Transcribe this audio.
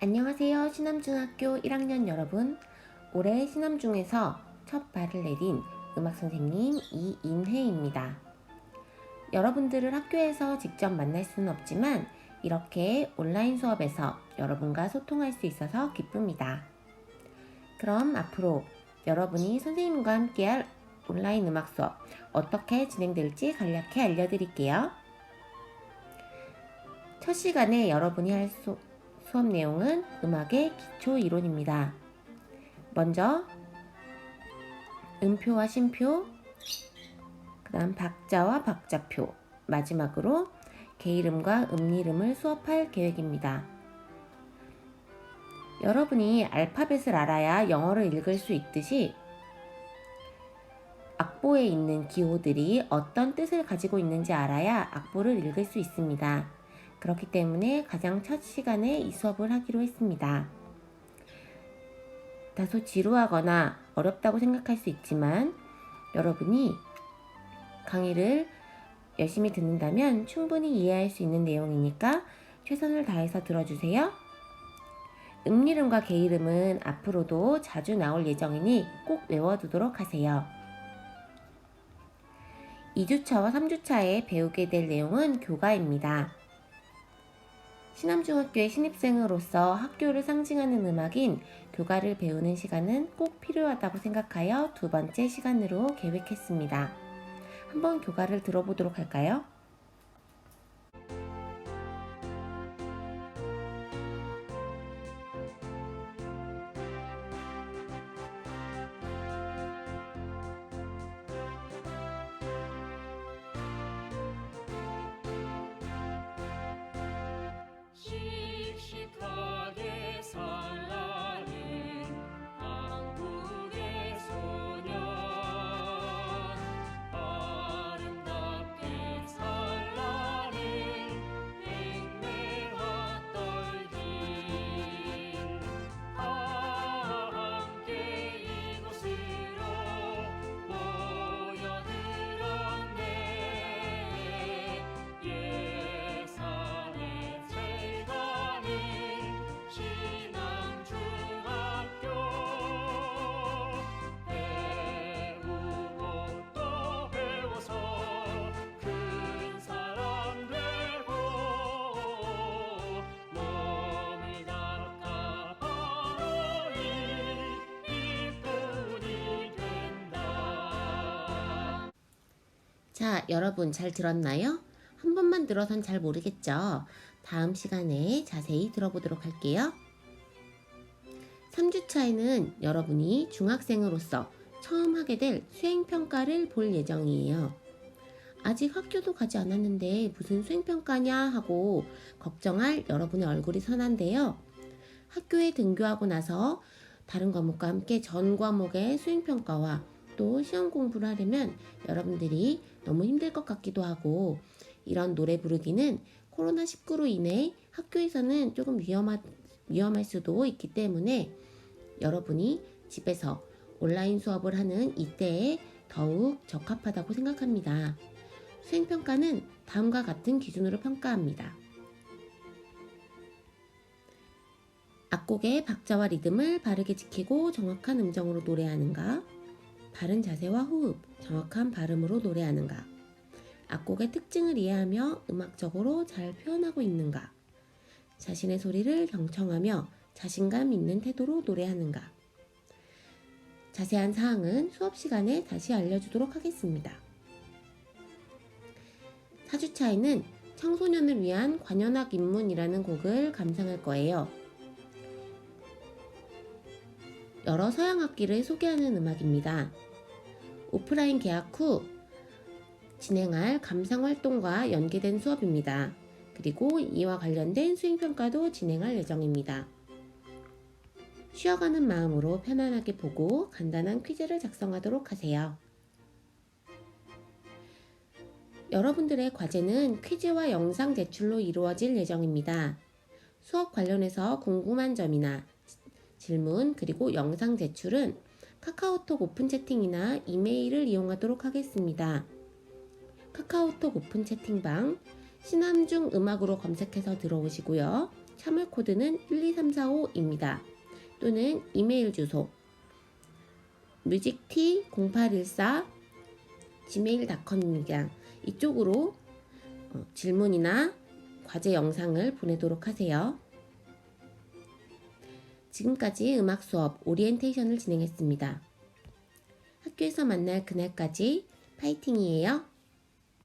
안녕하세요. 신암중학교 1학년 여러분. 올해 신암중에서 첫 발을 내딘 음악 선생님 이인혜입니다. 여러분들을 학교에서 직접 만날 수는 없지만 이렇게 온라인 수업에서 여러분과 소통할 수 있어서 기쁩니다. 그럼 앞으로 여러분이 선생님과 함께할 온라인 음악 수업 어떻게 진행될지 간략히 알려드릴게요. 첫 시간에 여러분이 할 수, 수업 내용은 음악의 기초 이론입니다. 먼저 음표와 심표, 그 다음 박자와 박자표, 마지막으로 개이름과 음이름을 수업할 계획입니다. 여러분이 알파벳을 알아야 영어를 읽을 수 있듯이 악보에 있는 기호들이 어떤 뜻을 가지고 있는지 알아야 악보를 읽을 수 있습니다. 그렇기 때문에 가장 첫 시간에 이 수업을 하기로 했습니다. 다소 지루하거나 어렵다고 생각할 수 있지만 여러분이 강의를 열심히 듣는다면 충분히 이해할 수 있는 내용이니까 최선을 다해서 들어주세요. 음이름과 개이름은 앞으로도 자주 나올 예정이니 꼭 외워두도록 하세요. 2주차와 3주차에 배우게 될 내용은 교가입니다. 신암중학교의 신입생으로서 학교를 상징하는 음악인 교가를 배우는 시간은 꼭 필요하다고 생각하여 두 번째 시간으로 계획했습니다. 한번 교가를 들어보도록 할까요? 자, 여러분 잘 들었나요? 한 번만 들어선 잘 모르겠죠? 다음 시간에 자세히 들어보도록 할게요. 3주차에는 여러분이 중학생으로서 처음 하게 될 수행평가를 볼 예정이에요. 아직 학교도 가지 않았는데 무슨 수행평가냐 하고 걱정할 여러분의 얼굴이 선한데요. 학교에 등교하고 나서 다른 과목과 함께 전 과목의 수행평가와 또 시험 공부를 하려면 여러분들이 너무 힘들 것 같기도 하고 이런 노래 부르기는 코로나19로 인해 학교에서는 조금 위험하, 위험할 수도 있기 때문에 여러분이 집에서 온라인 수업을 하는 이때에 더욱 적합하다고 생각합니다. 수행평가는 다음과 같은 기준으로 평가합니다. 악곡의 박자와 리듬을 바르게 지키고 정확한 음정으로 노래하는가? 바른 자세와 호흡, 정확한 발음으로 노래하는가? 악곡의 특징을 이해하며 음악적으로 잘 표현하고 있는가? 자신의 소리를 경청하며 자신감 있는 태도로 노래하는가? 자세한 사항은 수업 시간에 다시 알려주도록 하겠습니다. 4주차에는 청소년을 위한 관현악 입문이라는 곡을 감상할 거예요. 여러 서양 악기를 소개하는 음악입니다. 오프라인 개학 후 진행할 감상 활동과 연계된 수업입니다. 그리고 이와 관련된 수행평가도 진행할 예정입니다. 쉬어가는 마음으로 편안하게 보고 간단한 퀴즈를 작성하도록 하세요. 여러분들의 과제는 퀴즈와 영상 제출로 이루어질 예정입니다. 수업 관련해서 궁금한 점이나 질문 그리고 영상 제출은 카카오톡 오픈 채팅이나 이메일을 이용하도록 하겠습니다. 카카오톡 오픈 채팅방 신함중 음악으로 검색해서 들어오시고요. 참여 코드는 12345입니다. 또는 이메일 주소 뮤직T0814 gmail.com입니다. 이쪽으로 어, 질문이나 과제 영상을 보내도록 하세요. 지금까지 음악 수업 오리엔테이션을 진행했습니다. 학교에서 만날 그날까지 파이팅이에요.